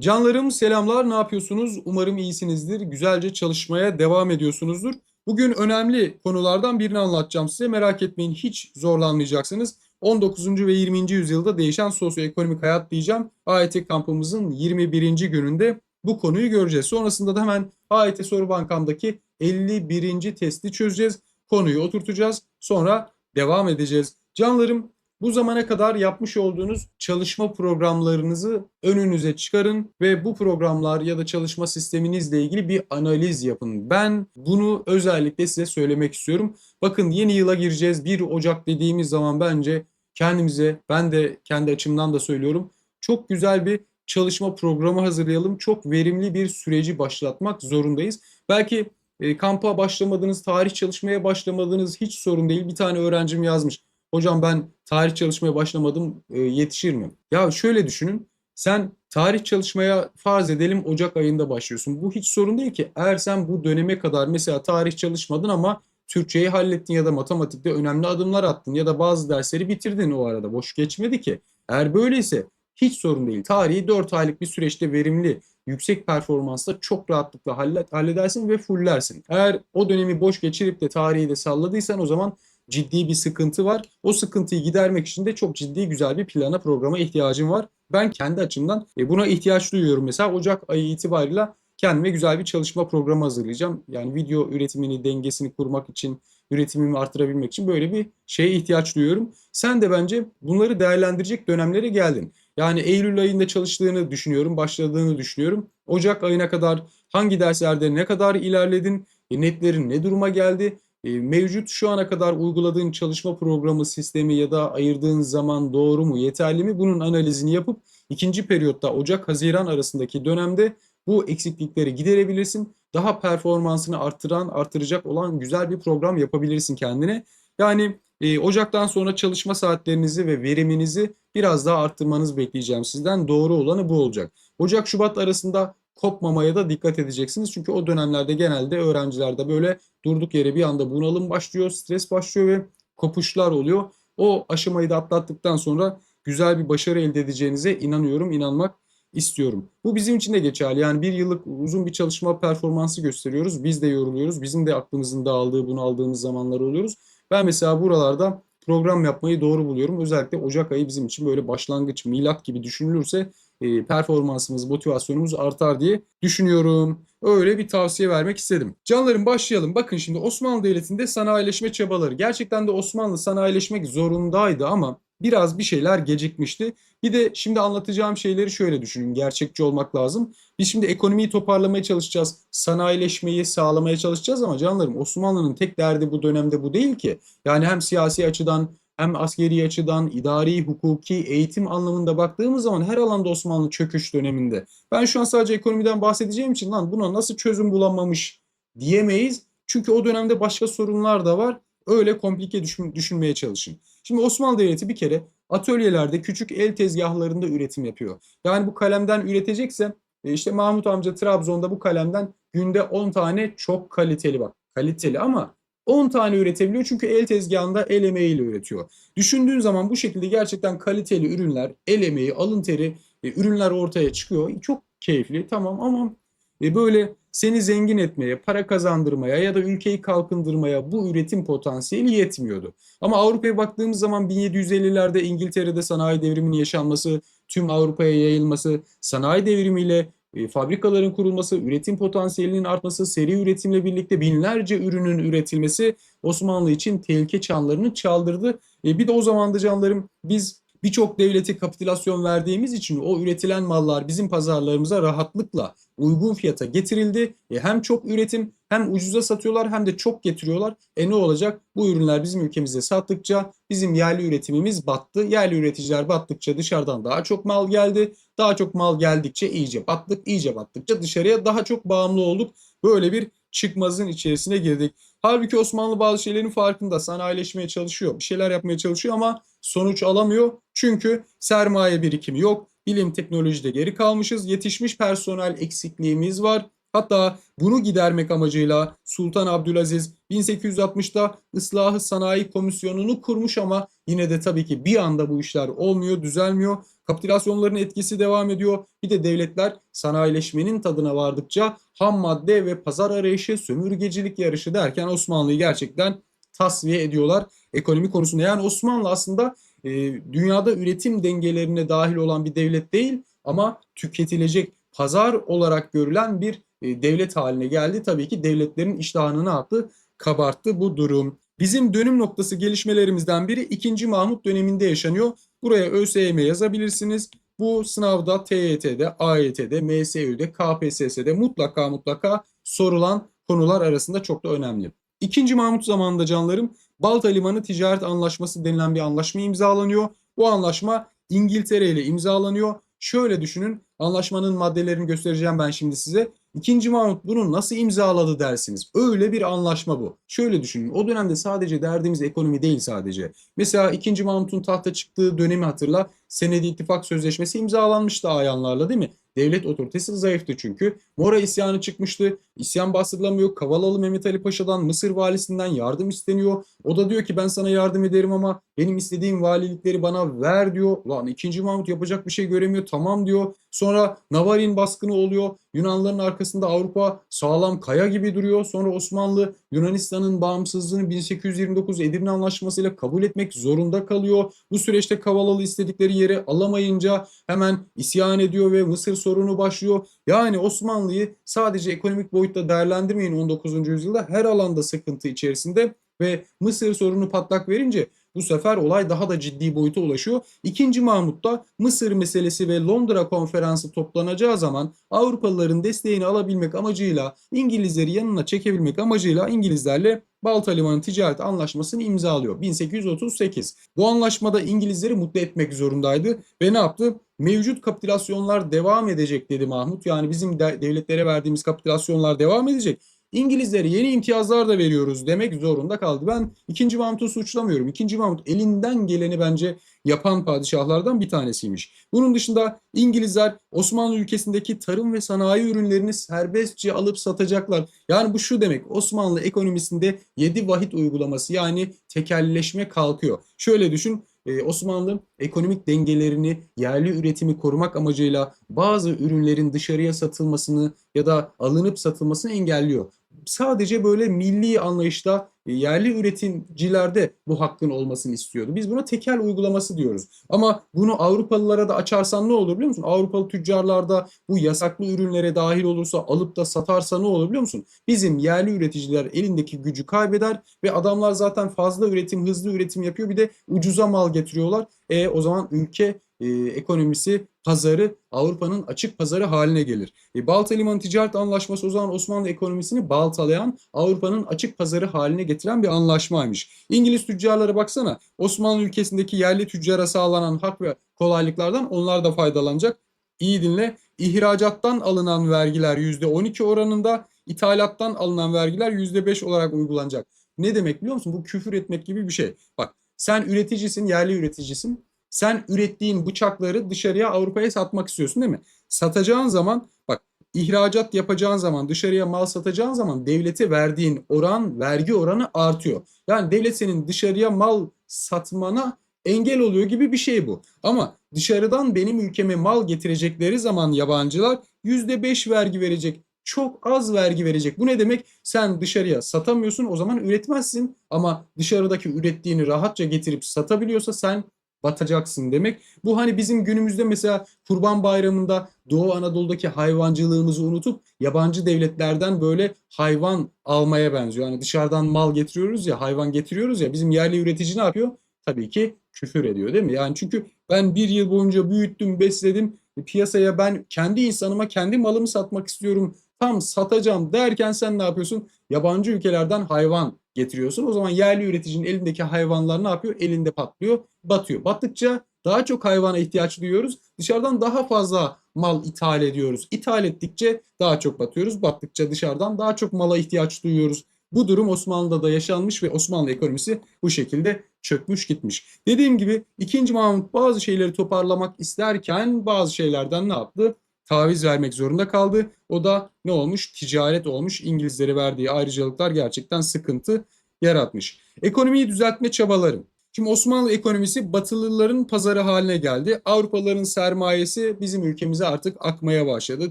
Canlarım selamlar ne yapıyorsunuz? Umarım iyisinizdir. Güzelce çalışmaya devam ediyorsunuzdur. Bugün önemli konulardan birini anlatacağım size. Merak etmeyin hiç zorlanmayacaksınız. 19. ve 20. yüzyılda değişen sosyoekonomik hayat diyeceğim. AYT kampımızın 21. gününde bu konuyu göreceğiz. Sonrasında da hemen AYT Soru Bankam'daki 51. testi çözeceğiz. Konuyu oturtacağız. Sonra devam edeceğiz. Canlarım bu zamana kadar yapmış olduğunuz çalışma programlarınızı önünüze çıkarın ve bu programlar ya da çalışma sisteminizle ilgili bir analiz yapın. Ben bunu özellikle size söylemek istiyorum. Bakın yeni yıla gireceğiz. 1 Ocak dediğimiz zaman bence kendimize, ben de kendi açımdan da söylüyorum. Çok güzel bir çalışma programı hazırlayalım. Çok verimli bir süreci başlatmak zorundayız. Belki e, kampa başlamadınız, tarih çalışmaya başlamadınız hiç sorun değil. Bir tane öğrencim yazmış. Hocam ben tarih çalışmaya başlamadım e, yetişir mi? Ya şöyle düşünün. Sen tarih çalışmaya farz edelim Ocak ayında başlıyorsun. Bu hiç sorun değil ki. Eğer sen bu döneme kadar mesela tarih çalışmadın ama Türkçeyi hallettin ya da matematikte önemli adımlar attın ya da bazı dersleri bitirdin o arada. Boş geçmedi ki. Eğer böyleyse hiç sorun değil. Tarihi 4 aylık bir süreçte verimli, yüksek performansla çok rahatlıkla halledersin ve fullersin. Eğer o dönemi boş geçirip de tarihi de salladıysan o zaman ciddi bir sıkıntı var. O sıkıntıyı gidermek için de çok ciddi güzel bir plana programa ihtiyacım var. Ben kendi açımdan e, buna ihtiyaç duyuyorum. Mesela Ocak ayı itibariyle kendime güzel bir çalışma programı hazırlayacağım. Yani video üretimini, dengesini kurmak için, üretimimi artırabilmek için böyle bir şeye ihtiyaç duyuyorum. Sen de bence bunları değerlendirecek dönemlere geldin. Yani Eylül ayında çalıştığını düşünüyorum, başladığını düşünüyorum. Ocak ayına kadar hangi derslerde ne kadar ilerledin, e, netlerin ne duruma geldi? E, mevcut şu ana kadar uyguladığın çalışma programı sistemi ya da ayırdığın zaman doğru mu, yeterli mi? Bunun analizini yapıp ikinci periyotta Ocak-Haziran arasındaki dönemde bu eksiklikleri giderebilirsin. Daha performansını arttıran, artıracak olan güzel bir program yapabilirsin kendine. Yani e, Ocak'tan sonra çalışma saatlerinizi ve veriminizi biraz daha arttırmanız bekleyeceğim sizden. Doğru olanı bu olacak. Ocak-Şubat arasında kopmamaya da dikkat edeceksiniz. Çünkü o dönemlerde genelde öğrencilerde böyle durduk yere bir anda bunalım başlıyor, stres başlıyor ve kopuşlar oluyor. O aşamayı da atlattıktan sonra güzel bir başarı elde edeceğinize inanıyorum, inanmak istiyorum. Bu bizim için de geçerli. Yani bir yıllık uzun bir çalışma performansı gösteriyoruz. Biz de yoruluyoruz. Bizim de aklımızın dağıldığı, bunu aldığımız zamanlar oluyoruz. Ben mesela buralarda program yapmayı doğru buluyorum. Özellikle Ocak ayı bizim için böyle başlangıç, milat gibi düşünülürse e, performansımız, motivasyonumuz artar diye düşünüyorum. Öyle bir tavsiye vermek istedim. Canlarım başlayalım. Bakın şimdi Osmanlı Devleti'nde sanayileşme çabaları. Gerçekten de Osmanlı sanayileşmek zorundaydı ama biraz bir şeyler gecikmişti. Bir de şimdi anlatacağım şeyleri şöyle düşünün. Gerçekçi olmak lazım. Biz şimdi ekonomiyi toparlamaya çalışacağız. Sanayileşmeyi sağlamaya çalışacağız ama canlarım Osmanlı'nın tek derdi bu dönemde bu değil ki. Yani hem siyasi açıdan hem askeri açıdan, idari, hukuki, eğitim anlamında baktığımız zaman her alanda Osmanlı çöküş döneminde. Ben şu an sadece ekonomiden bahsedeceğim için lan buna nasıl çözüm bulamamış diyemeyiz. Çünkü o dönemde başka sorunlar da var. Öyle komplike düşün, düşünmeye çalışın. Şimdi Osmanlı Devleti bir kere atölyelerde küçük el tezgahlarında üretim yapıyor. Yani bu kalemden üretecekse e, işte Mahmut amca Trabzon'da bu kalemden günde 10 tane çok kaliteli bak kaliteli ama 10 tane üretebiliyor çünkü el tezgahında el emeğiyle üretiyor. Düşündüğün zaman bu şekilde gerçekten kaliteli ürünler, el emeği, alın teri e, ürünler ortaya çıkıyor. Çok keyifli tamam ama e, böyle seni zengin etmeye, para kazandırmaya ya da ülkeyi kalkındırmaya bu üretim potansiyeli yetmiyordu. Ama Avrupa'ya baktığımız zaman 1750'lerde İngiltere'de sanayi devriminin yaşanması, tüm Avrupa'ya yayılması, sanayi devrimiyle e, fabrikaların kurulması, üretim potansiyelinin artması, seri üretimle birlikte binlerce ürünün üretilmesi Osmanlı için tehlike çanlarını çaldırdı. E, bir de o zaman da canlarım biz birçok devlete kapitülasyon verdiğimiz için o üretilen mallar bizim pazarlarımıza rahatlıkla uygun fiyata getirildi. E hem çok üretim hem ucuza satıyorlar hem de çok getiriyorlar. E ne olacak? Bu ürünler bizim ülkemize sattıkça bizim yerli üretimimiz battı. Yerli üreticiler battıkça dışarıdan daha çok mal geldi. Daha çok mal geldikçe iyice battık. iyice battıkça dışarıya daha çok bağımlı olduk. Böyle bir çıkmazın içerisine girdik. Halbuki Osmanlı bazı şeylerin farkında sanayileşmeye çalışıyor. Bir şeyler yapmaya çalışıyor ama sonuç alamıyor. Çünkü sermaye birikimi yok. Bilim teknolojide geri kalmışız. Yetişmiş personel eksikliğimiz var. Hatta bunu gidermek amacıyla Sultan Abdülaziz 1860'da Islahı Sanayi Komisyonu'nu kurmuş ama yine de tabii ki bir anda bu işler olmuyor, düzelmiyor. Kapitülasyonların etkisi devam ediyor. Bir de devletler sanayileşmenin tadına vardıkça ham madde ve pazar arayışı, sömürgecilik yarışı derken Osmanlı'yı gerçekten tasfiye ediyorlar ekonomi konusunda. Yani Osmanlı aslında e, dünyada üretim dengelerine dahil olan bir devlet değil ama tüketilecek pazar olarak görülen bir e, devlet haline geldi. Tabii ki devletlerin iştahını ne yaptı? Kabarttı bu durum. Bizim dönüm noktası gelişmelerimizden biri 2. Mahmut döneminde yaşanıyor. Buraya ÖSYM yazabilirsiniz. Bu sınavda TYT'de, AYT'de, MSÜ'de, KPSS'de mutlaka mutlaka sorulan konular arasında çok da önemli. 2. Mahmut zamanında canlarım Balta Limanı Ticaret Anlaşması denilen bir anlaşma imzalanıyor. Bu anlaşma İngiltere ile imzalanıyor. Şöyle düşünün anlaşmanın maddelerini göstereceğim ben şimdi size. İkinci Mahmut bunu nasıl imzaladı dersiniz. Öyle bir anlaşma bu. Şöyle düşünün. O dönemde sadece derdimiz ekonomi değil sadece. Mesela ikinci Mahmut'un tahta çıktığı dönemi hatırla. Senedi İttifak Sözleşmesi imzalanmıştı ayanlarla değil mi? Devlet otoritesi zayıftı çünkü. Mora isyanı çıkmıştı. İsyan bastırılamıyor. Kavalalı Mehmet Ali Paşa'dan Mısır valisinden yardım isteniyor. O da diyor ki ben sana yardım ederim ama benim istediğim valilikleri bana ver diyor. Lan ikinci Mahmut yapacak bir şey göremiyor. Tamam diyor. Sonra Navarin baskını oluyor. Yunanların arkasında Avrupa sağlam kaya gibi duruyor. Sonra Osmanlı Yunanistan'ın bağımsızlığını 1829 Edirne Anlaşması ile kabul etmek zorunda kalıyor. Bu süreçte Kavalalı istedikleri yeri alamayınca hemen isyan ediyor ve Mısır sorunu başlıyor. Yani Osmanlı'yı sadece ekonomik boyutta değerlendirmeyin 19. yüzyılda her alanda sıkıntı içerisinde ve Mısır sorunu patlak verince bu sefer olay daha da ciddi boyuta ulaşıyor. İkinci Mahmut'ta Mısır meselesi ve Londra konferansı toplanacağı zaman Avrupalıların desteğini alabilmek amacıyla İngilizleri yanına çekebilmek amacıyla İngilizlerle Balta Limanı Ticaret Anlaşması'nı imzalıyor 1838. Bu anlaşmada İngilizleri mutlu etmek zorundaydı ve ne yaptı? Mevcut kapitülasyonlar devam edecek dedi Mahmut. Yani bizim devletlere verdiğimiz kapitülasyonlar devam edecek. İngilizlere yeni imtiyazlar da veriyoruz demek zorunda kaldı. Ben 2. Mahmut'u suçlamıyorum. 2. Mahmut elinden geleni bence yapan padişahlardan bir tanesiymiş. Bunun dışında İngilizler Osmanlı ülkesindeki tarım ve sanayi ürünlerini serbestçe alıp satacaklar. Yani bu şu demek Osmanlı ekonomisinde 7 vahit uygulaması yani tekelleşme kalkıyor. Şöyle düşün ee, Osmanlı ekonomik dengelerini, yerli üretimi korumak amacıyla bazı ürünlerin dışarıya satılmasını ya da alınıp satılmasını engelliyor sadece böyle milli anlayışta e, yerli üreticilerde bu hakkın olmasını istiyordu. Biz buna tekel uygulaması diyoruz. Ama bunu Avrupalılara da açarsan ne olur biliyor musun? Avrupalı tüccarlarda bu yasaklı ürünlere dahil olursa alıp da satarsa ne olur biliyor musun? Bizim yerli üreticiler elindeki gücü kaybeder ve adamlar zaten fazla üretim, hızlı üretim yapıyor. Bir de ucuza mal getiriyorlar. E o zaman ülke e, ekonomisi pazarı Avrupa'nın açık pazarı haline gelir. E, Balta Liman Ticaret Anlaşması o zaman Osmanlı ekonomisini baltalayan Avrupa'nın açık pazarı haline getiren bir anlaşmaymış. İngiliz tüccarlara baksana Osmanlı ülkesindeki yerli tüccara sağlanan hak ve kolaylıklardan onlar da faydalanacak. İyi dinle ihracattan alınan vergiler %12 oranında ithalattan alınan vergiler %5 olarak uygulanacak. Ne demek biliyor musun? Bu küfür etmek gibi bir şey. Bak sen üreticisin, yerli üreticisin sen ürettiğin bıçakları dışarıya Avrupa'ya satmak istiyorsun değil mi? Satacağın zaman bak ihracat yapacağın zaman dışarıya mal satacağın zaman devlete verdiğin oran vergi oranı artıyor. Yani devlet senin dışarıya mal satmana engel oluyor gibi bir şey bu. Ama dışarıdan benim ülkeme mal getirecekleri zaman yabancılar %5 vergi verecek. Çok az vergi verecek. Bu ne demek? Sen dışarıya satamıyorsun o zaman üretmezsin. Ama dışarıdaki ürettiğini rahatça getirip satabiliyorsa sen batacaksın demek. Bu hani bizim günümüzde mesela Kurban Bayramı'nda Doğu Anadolu'daki hayvancılığımızı unutup yabancı devletlerden böyle hayvan almaya benziyor. Yani dışarıdan mal getiriyoruz ya, hayvan getiriyoruz ya bizim yerli üretici ne yapıyor? Tabii ki küfür ediyor değil mi? Yani çünkü ben bir yıl boyunca büyüttüm, besledim. Piyasaya ben kendi insanıma kendi malımı satmak istiyorum. Tam satacağım derken sen ne yapıyorsun? Yabancı ülkelerden hayvan getiriyorsun. O zaman yerli üreticinin elindeki hayvanlar ne yapıyor? Elinde patlıyor, batıyor. Battıkça daha çok hayvana ihtiyaç duyuyoruz. Dışarıdan daha fazla mal ithal ediyoruz. İthal ettikçe daha çok batıyoruz. Battıkça dışarıdan daha çok mala ihtiyaç duyuyoruz. Bu durum Osmanlı'da da yaşanmış ve Osmanlı ekonomisi bu şekilde çökmüş gitmiş. Dediğim gibi 2. Mahmut bazı şeyleri toparlamak isterken bazı şeylerden ne yaptı? Taviz vermek zorunda kaldı. O da ne olmuş? Ticaret olmuş. İngilizlere verdiği ayrıcalıklar gerçekten sıkıntı yaratmış. Ekonomiyi düzeltme çabaları. Şimdi Osmanlı ekonomisi Batılıların pazarı haline geldi. Avrupalıların sermayesi bizim ülkemize artık akmaya başladı.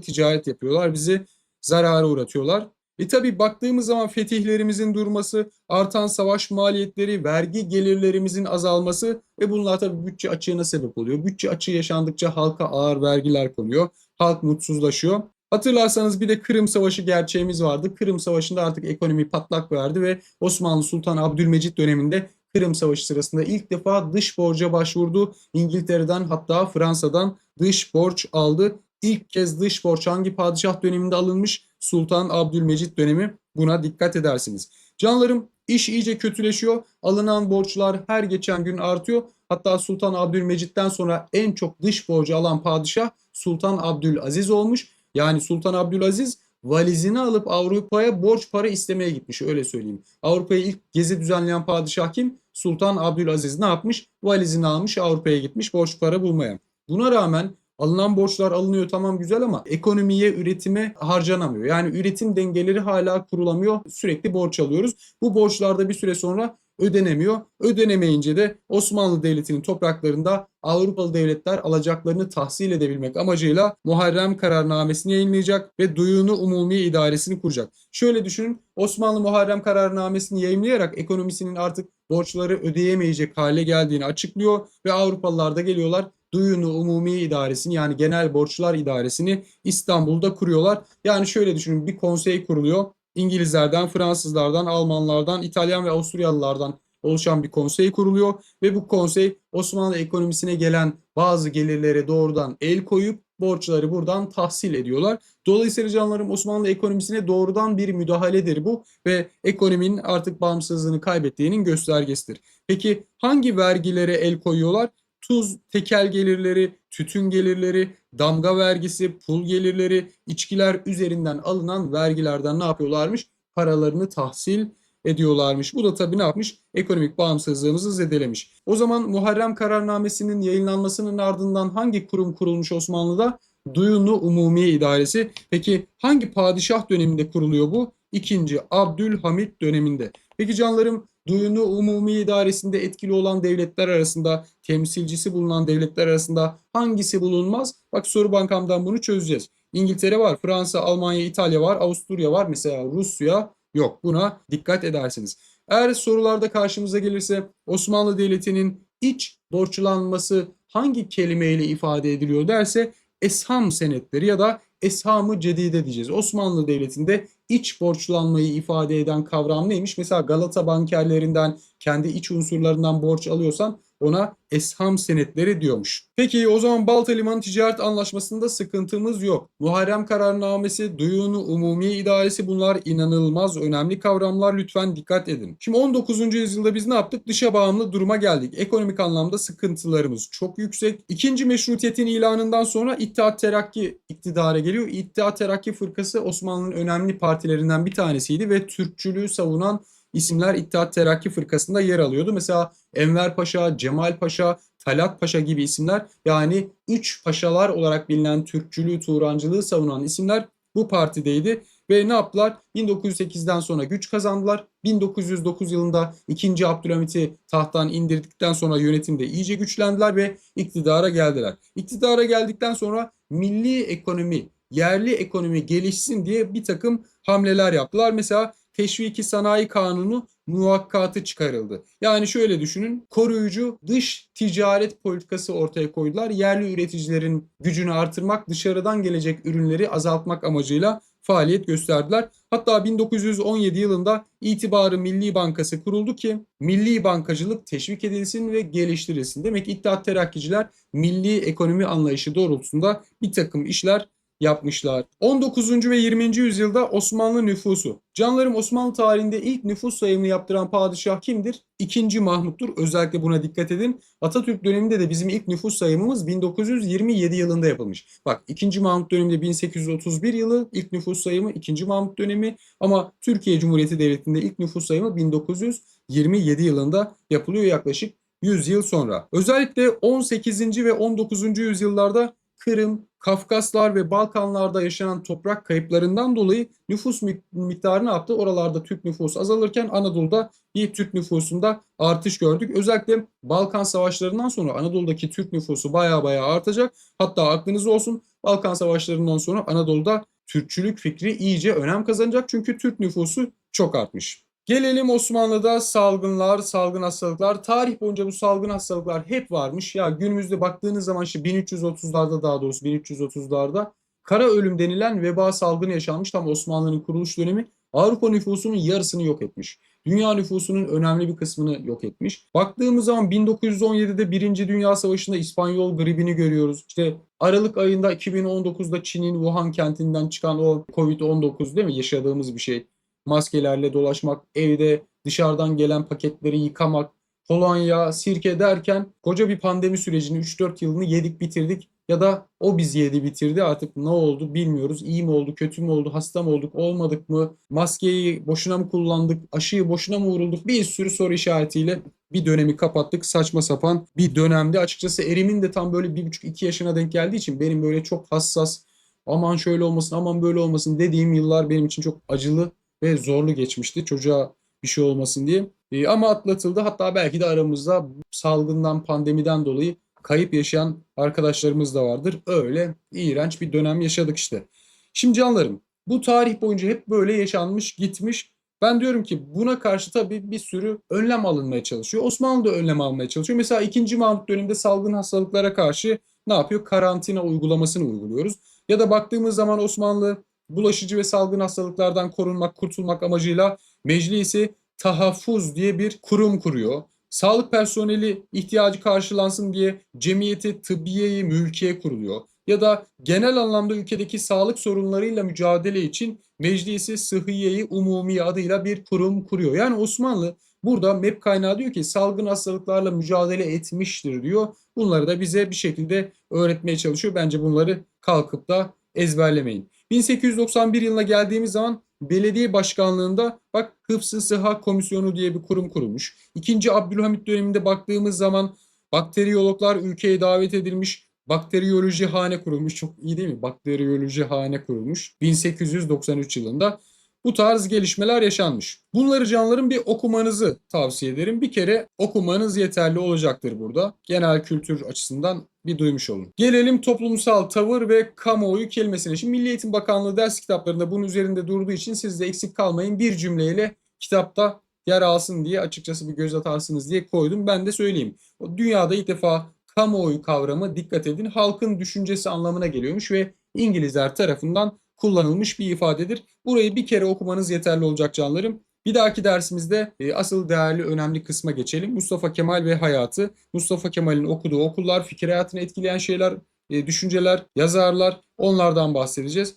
Ticaret yapıyorlar, bizi zarara uğratıyorlar. E tabi baktığımız zaman fetihlerimizin durması, artan savaş maliyetleri, vergi gelirlerimizin azalması ve bunlar tabi bütçe açığına sebep oluyor. Bütçe açığı yaşandıkça halka ağır vergiler konuyor. Halk mutsuzlaşıyor. Hatırlarsanız bir de Kırım Savaşı gerçeğimiz vardı. Kırım Savaşı'nda artık ekonomi patlak verdi ve Osmanlı Sultan Abdülmecit döneminde Kırım Savaşı sırasında ilk defa dış borca başvurdu. İngiltere'den hatta Fransa'dan dış borç aldı. İlk kez dış borç hangi padişah döneminde alınmış? Sultan Abdülmecit dönemi. Buna dikkat edersiniz. Canlarım iş iyice kötüleşiyor. Alınan borçlar her geçen gün artıyor. Hatta Sultan Abdülmecit'ten sonra en çok dış borcu alan padişah Sultan Abdülaziz olmuş. Yani Sultan Abdülaziz valizini alıp Avrupa'ya borç para istemeye gitmiş öyle söyleyeyim. Avrupa'ya ilk gezi düzenleyen padişah kim? Sultan Abdülaziz ne yapmış? Valizini almış Avrupa'ya gitmiş borç para bulmaya. Buna rağmen alınan borçlar alınıyor tamam güzel ama ekonomiye, üretime harcanamıyor. Yani üretim dengeleri hala kurulamıyor. Sürekli borç alıyoruz. Bu borçlar da bir süre sonra ödenemiyor. Ödenemeyince de Osmanlı Devleti'nin topraklarında Avrupalı devletler alacaklarını tahsil edebilmek amacıyla Muharrem kararnamesini yayınlayacak ve Duyunu Umumi İdaresini kuracak. Şöyle düşünün Osmanlı Muharrem kararnamesini yayınlayarak ekonomisinin artık borçları ödeyemeyecek hale geldiğini açıklıyor ve Avrupalılar da geliyorlar Duyunu Umumi İdaresini yani Genel Borçlar İdaresini İstanbul'da kuruyorlar. Yani şöyle düşünün bir konsey kuruluyor. İngilizlerden, Fransızlardan, Almanlardan, İtalyan ve Avusturyalılardan oluşan bir konsey kuruluyor ve bu konsey Osmanlı ekonomisine gelen bazı gelirlere doğrudan el koyup borçları buradan tahsil ediyorlar. Dolayısıyla canlarım Osmanlı ekonomisine doğrudan bir müdahaledir bu ve ekonominin artık bağımsızlığını kaybettiğinin göstergesidir. Peki hangi vergilere el koyuyorlar? Tuz, tekel gelirleri, tütün gelirleri, damga vergisi, pul gelirleri, içkiler üzerinden alınan vergilerden ne yapıyorlarmış? Paralarını tahsil ediyorlarmış. Bu da tabii ne yapmış? Ekonomik bağımsızlığımızı zedelemiş. O zaman Muharrem Kararnamesi'nin yayınlanmasının ardından hangi kurum kurulmuş Osmanlı'da? Duyunu Umumi İdaresi. Peki hangi padişah döneminde kuruluyor bu? İkinci Abdülhamit döneminde. Peki canlarım Duyunu Umumi İdaresinde etkili olan devletler arasında, temsilcisi bulunan devletler arasında hangisi bulunmaz? Bak soru bankamdan bunu çözeceğiz. İngiltere var, Fransa, Almanya, İtalya var, Avusturya var. Mesela Rusya yok. Buna dikkat edersiniz. Eğer sorularda karşımıza gelirse Osmanlı Devleti'nin iç borçlanması hangi kelimeyle ifade ediliyor derse esham senetleri ya da eshamı cedide diyeceğiz. Osmanlı Devleti'nde iç borçlanmayı ifade eden kavram neymiş? Mesela Galata bankerlerinden kendi iç unsurlarından borç alıyorsan ona esham senetleri diyormuş. Peki o zaman Balta Liman Ticaret Anlaşması'nda sıkıntımız yok. Muharrem Kararnamesi, Duyunu Umumi İdaresi bunlar inanılmaz önemli kavramlar. Lütfen dikkat edin. Şimdi 19. yüzyılda biz ne yaptık? Dışa bağımlı duruma geldik. Ekonomik anlamda sıkıntılarımız çok yüksek. İkinci meşrutiyetin ilanından sonra İttihat Terakki iktidara geliyor. İttihat Terakki fırkası Osmanlı'nın önemli partilerinden bir tanesiydi ve Türkçülüğü savunan isimler İttihat Terakki fırkasında yer alıyordu. Mesela Enver Paşa, Cemal Paşa, Talat Paşa gibi isimler yani üç paşalar olarak bilinen Türkçülüğü, Turancılığı savunan isimler bu partideydi. Ve ne yaptılar? 1908'den sonra güç kazandılar. 1909 yılında 2. Abdülhamit'i tahttan indirdikten sonra yönetimde iyice güçlendiler ve iktidara geldiler. İktidara geldikten sonra milli ekonomi, yerli ekonomi gelişsin diye bir takım hamleler yaptılar. Mesela Teşviki Sanayi Kanunu muvakkatı çıkarıldı. Yani şöyle düşünün koruyucu dış ticaret politikası ortaya koydular. Yerli üreticilerin gücünü artırmak, dışarıdan gelecek ürünleri azaltmak amacıyla faaliyet gösterdiler. Hatta 1917 yılında İtibarı Milli Bankası kuruldu ki milli bankacılık teşvik edilsin ve geliştirilsin. Demek ki İttihat Terakkiciler milli ekonomi anlayışı doğrultusunda bir takım işler yapmışlar. 19. ve 20. yüzyılda Osmanlı nüfusu. Canlarım Osmanlı tarihinde ilk nüfus sayımını yaptıran padişah kimdir? 2. Mahmut'tur. Özellikle buna dikkat edin. Atatürk döneminde de bizim ilk nüfus sayımımız 1927 yılında yapılmış. Bak 2. Mahmut döneminde 1831 yılı ilk nüfus sayımı 2. Mahmut dönemi ama Türkiye Cumhuriyeti Devleti'nde ilk nüfus sayımı 1927 yılında yapılıyor yaklaşık 100 yıl sonra. Özellikle 18. ve 19. yüzyıllarda Kırım, Kafkaslar ve Balkanlarda yaşanan toprak kayıplarından dolayı nüfus mik- miktarı ne yaptı? Oralarda Türk nüfusu azalırken Anadolu'da bir Türk nüfusunda artış gördük. Özellikle Balkan savaşlarından sonra Anadolu'daki Türk nüfusu baya baya artacak. Hatta aklınız olsun Balkan savaşlarından sonra Anadolu'da Türkçülük fikri iyice önem kazanacak. Çünkü Türk nüfusu çok artmış. Gelelim Osmanlı'da salgınlar, salgın hastalıklar. Tarih boyunca bu salgın hastalıklar hep varmış. Ya günümüzde baktığınız zaman işte 1330'larda daha doğrusu 1330'larda kara ölüm denilen veba salgını yaşanmış. Tam Osmanlı'nın kuruluş dönemi Avrupa nüfusunun yarısını yok etmiş. Dünya nüfusunun önemli bir kısmını yok etmiş. Baktığımız zaman 1917'de Birinci Dünya Savaşı'nda İspanyol gribini görüyoruz. İşte Aralık ayında 2019'da Çin'in Wuhan kentinden çıkan o Covid-19 değil mi? Yaşadığımız bir şey maskelerle dolaşmak, evde dışarıdan gelen paketleri yıkamak, kolonya, sirke derken koca bir pandemi sürecini 3-4 yılını yedik bitirdik ya da o bizi yedi bitirdi artık ne oldu bilmiyoruz. İyi mi oldu, kötü mü oldu, hasta mı olduk, olmadık mı, maskeyi boşuna mı kullandık, aşıyı boşuna mı vurulduk bir sürü soru işaretiyle bir dönemi kapattık. Saçma sapan bir dönemdi. Açıkçası Erim'in de tam böyle 1,5-2 yaşına denk geldiği için benim böyle çok hassas aman şöyle olmasın aman böyle olmasın dediğim yıllar benim için çok acılı ve zorlu geçmişti çocuğa bir şey olmasın diye. E, ama atlatıldı. Hatta belki de aramızda salgından, pandemiden dolayı kayıp yaşayan arkadaşlarımız da vardır. Öyle iğrenç bir dönem yaşadık işte. Şimdi canlarım bu tarih boyunca hep böyle yaşanmış, gitmiş. Ben diyorum ki buna karşı tabii bir sürü önlem alınmaya çalışıyor. Osmanlı da önlem almaya çalışıyor. Mesela 2. Mahmut döneminde salgın hastalıklara karşı ne yapıyor? Karantina uygulamasını uyguluyoruz. Ya da baktığımız zaman Osmanlı bulaşıcı ve salgın hastalıklardan korunmak, kurtulmak amacıyla meclisi tahaffuz diye bir kurum kuruyor. Sağlık personeli ihtiyacı karşılansın diye cemiyeti tıbbiyeyi mülkiye kuruluyor. Ya da genel anlamda ülkedeki sağlık sorunlarıyla mücadele için meclisi sıhhiyeyi umumi adıyla bir kurum kuruyor. Yani Osmanlı burada MEP kaynağı diyor ki salgın hastalıklarla mücadele etmiştir diyor. Bunları da bize bir şekilde öğretmeye çalışıyor. Bence bunları kalkıp da ezberlemeyin. 1891 yılına geldiğimiz zaman belediye başkanlığında bak Hıfzı Sıha Komisyonu diye bir kurum kurulmuş. İkinci Abdülhamit döneminde baktığımız zaman bakteriyologlar ülkeye davet edilmiş. Bakteriyoloji hane kurulmuş. Çok iyi değil mi? Bakteriyoloji hane kurulmuş. 1893 yılında bu tarz gelişmeler yaşanmış. Bunları canlarım bir okumanızı tavsiye ederim. Bir kere okumanız yeterli olacaktır burada. Genel kültür açısından bir duymuş olun. Gelelim toplumsal tavır ve kamuoyu kelimesine. Şimdi Milli Eğitim Bakanlığı ders kitaplarında bunun üzerinde durduğu için siz de eksik kalmayın. Bir cümleyle kitapta yer alsın diye açıkçası bir göz atarsınız diye koydum. Ben de söyleyeyim. Dünyada ilk defa kamuoyu kavramı dikkat edin halkın düşüncesi anlamına geliyormuş ve İngilizler tarafından kullanılmış bir ifadedir. Burayı bir kere okumanız yeterli olacak canlarım. Bir dahaki dersimizde e, asıl değerli önemli kısma geçelim. Mustafa Kemal ve hayatı. Mustafa Kemal'in okuduğu okullar, fikir hayatını etkileyen şeyler, e, düşünceler, yazarlar onlardan bahsedeceğiz.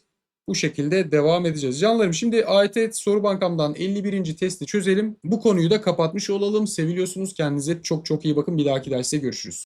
Bu şekilde devam edeceğiz. Canlarım şimdi AYT Soru Bankam'dan 51. testi çözelim. Bu konuyu da kapatmış olalım. Seviliyorsunuz. Kendinize çok çok iyi bakın. Bir dahaki derste görüşürüz.